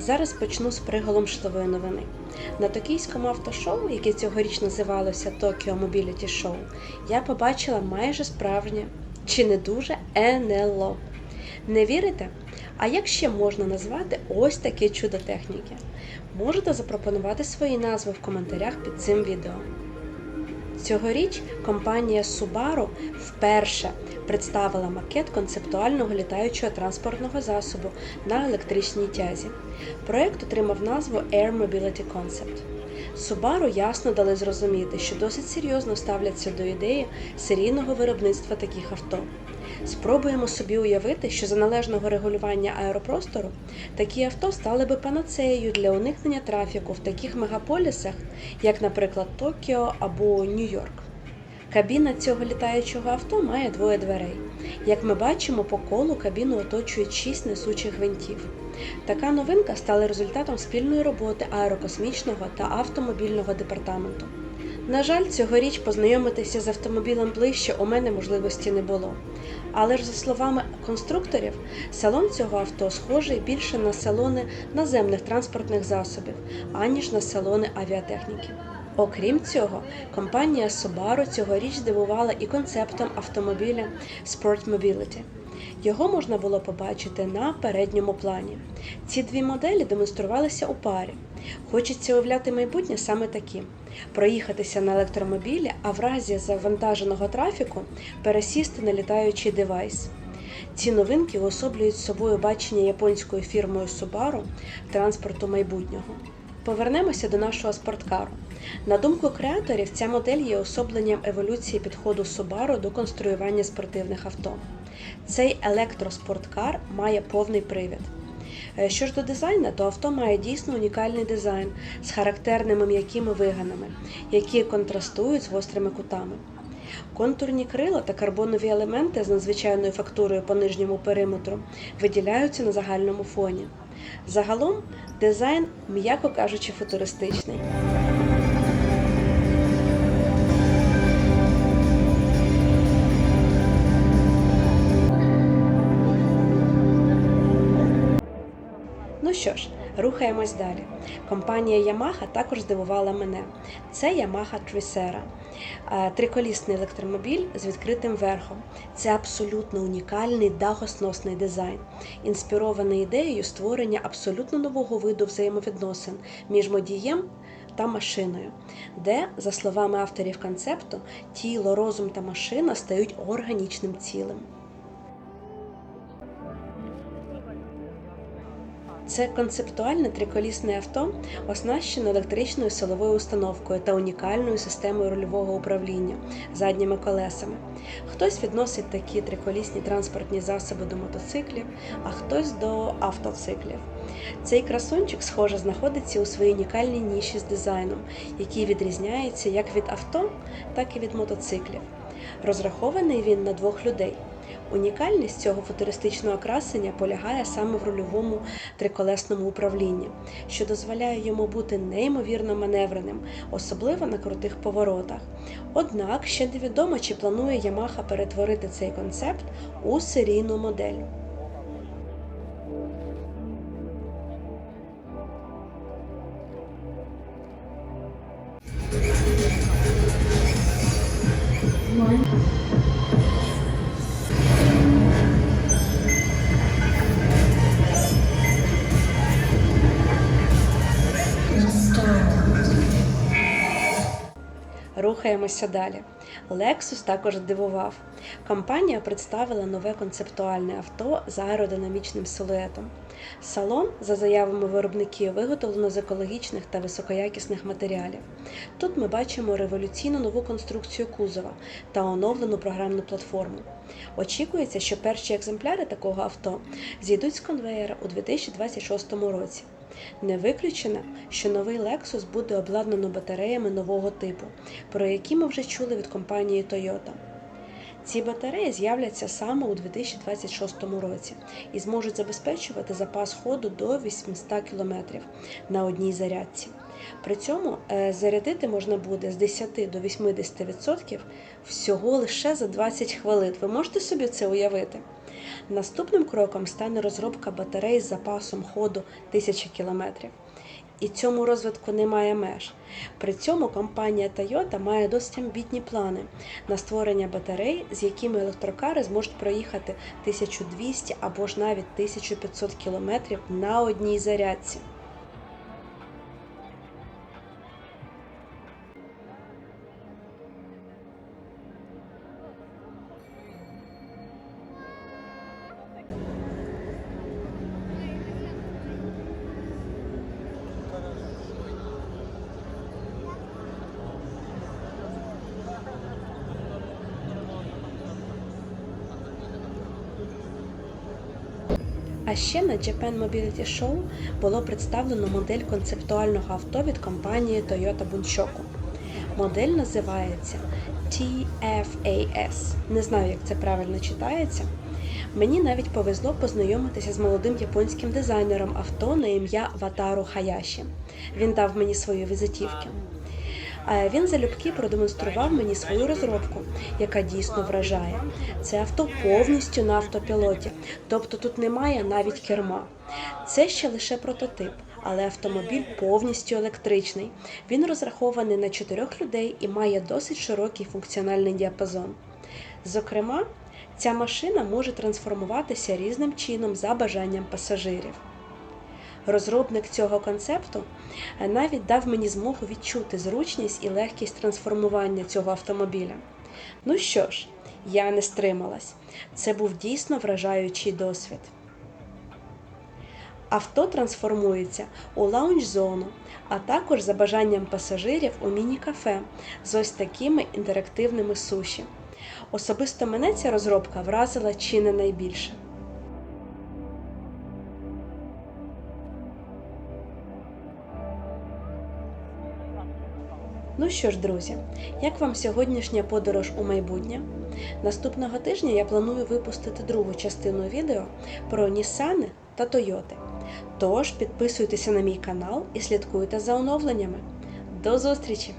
Зараз почну з приголомшливої новини. На токійському автошоу, яке цьогоріч називалося Tokyo Mobility Show, я побачила майже справжнє чи не дуже НЛО. Не вірите? А як ще можна назвати ось таке чудо техніки? Можете запропонувати свої назви в коментарях під цим відео. Цьогоріч компанія Subaru вперше представила макет концептуального літаючого транспортного засобу на електричній тязі. Проект отримав назву Air Mobility Concept. Subaru ясно дали зрозуміти, що досить серйозно ставляться до ідеї серійного виробництва таких авто. Спробуємо собі уявити, що за належного регулювання аеропростору такі авто стали би панацеєю для уникнення трафіку в таких мегаполісах, як, наприклад, Токіо або Нью-Йорк. Кабіна цього літаючого авто має двоє дверей. Як ми бачимо, по колу кабіну оточують шість несучих гвинтів. Така новинка стала результатом спільної роботи аерокосмічного та автомобільного департаменту. На жаль, цьогоріч познайомитися з автомобілем ближче у мене можливості не було. Але ж, за словами конструкторів, салон цього авто схожий більше на салони наземних транспортних засобів, аніж на салони авіатехніки. Окрім цього, компанія Subaru цьогоріч здивувала і концептом автомобіля Sport Mobility. Його можна було побачити на передньому плані. Ці дві моделі демонструвалися у парі. Хочеться уявляти майбутнє саме таким: проїхатися на електромобілі, а в разі завантаженого трафіку пересісти на літаючий девайс. Ці новинки уособлюють собою бачення японською фірмою Subaru транспорту майбутнього. Повернемося до нашого спорткару. На думку креаторів, ця модель є особленням еволюції підходу Subaru до конструювання спортивних авто. Цей електроспорткар має повний привід. Е, Що ж до дизайну, то авто має дійсно унікальний дизайн з характерними м'якими виганами, які контрастують з гострими кутами. Контурні крила та карбонові елементи з надзвичайною фактурою по нижньому периметру виділяються на загальному фоні. Загалом дизайн, м'яко кажучи, футуристичний. Що ж, рухаємось далі. Компанія Yamaha також здивувала мене. Це Yamaha Tricera. Триколісний електромобіль з відкритим верхом. Це абсолютно унікальний дахосносний дизайн, інспірований ідеєю створення абсолютно нового виду взаємовідносин між водієм та машиною, де, за словами авторів концепту, тіло, розум та машина стають органічним цілим. Це концептуальне триколісне авто, оснащене електричною силовою установкою та унікальною системою рульового управління задніми колесами. Хтось відносить такі триколісні транспортні засоби до мотоциклів, а хтось до автоциклів. Цей красунчик, схоже, знаходиться у своїй унікальній ніші з дизайном, який відрізняється як від авто, так і від мотоциклів. Розрахований він на двох людей. Унікальність цього футуристичного красення полягає саме в рульовому триколесному управлінні, що дозволяє йому бути неймовірно маневреним, особливо на крутих поворотах. Однак ще невідомо, чи планує Ямаха перетворити цей концепт у серійну модель. Рухаємося далі. Lexus також здивував. Компанія представила нове концептуальне авто з аеродинамічним силуетом. Салон, за заявами виробників, виготовлено з екологічних та високоякісних матеріалів. Тут ми бачимо революційну нову конструкцію кузова та оновлену програмну платформу. Очікується, що перші екземпляри такого авто зійдуть з конвеєра у 2026 році. Не виключено, що новий Lexus буде обладнано батареями нового типу, про які ми вже чули від компанії Toyota. Ці батареї з'являться саме у 2026 році і зможуть забезпечувати запас ходу до 800 км на одній зарядці. При цьому е, зарядити можна буде з 10 до 80% всього лише за 20 хвилин. Ви можете собі це уявити? Наступним кроком стане розробка батарей з запасом ходу 1000 км. І цьому розвитку немає меж. При цьому компанія Toyota має досить амбітні плани на створення батарей, з якими електрокари зможуть проїхати 1200 або ж навіть 1500 км на одній зарядці. А ще на Japan Mobility Show було представлено модель концептуального авто від компанії Toyota Bunchoku. Модель називається TFAS. Не знаю, як це правильно читається. Мені навіть повезло познайомитися з молодим японським дизайнером авто на ім'я Ватару Хаяші. Він дав мені свої візитівки. Він залюбки продемонстрував мені свою розробку, яка дійсно вражає. Це авто повністю на автопілоті, тобто тут немає навіть керма. Це ще лише прототип, але автомобіль повністю електричний. Він розрахований на чотирьох людей і має досить широкий функціональний діапазон. Зокрема, ця машина може трансформуватися різним чином за бажанням пасажирів. Розробник цього концепту е, навіть дав мені змогу відчути зручність і легкість трансформування цього автомобіля. Ну що ж, я не стрималась. Це був дійсно вражаючий досвід. Авто трансформується у лаунж-зону, а також за бажанням пасажирів у міні-кафе з ось такими інтерактивними суші. Особисто мене ця розробка вразила чи не найбільше. Ну що ж, друзі, як вам сьогоднішня подорож у майбутнє? Наступного тижня я планую випустити другу частину відео про Нісани та Тойоти. Тож підписуйтеся на мій канал і слідкуйте за оновленнями. До зустрічі!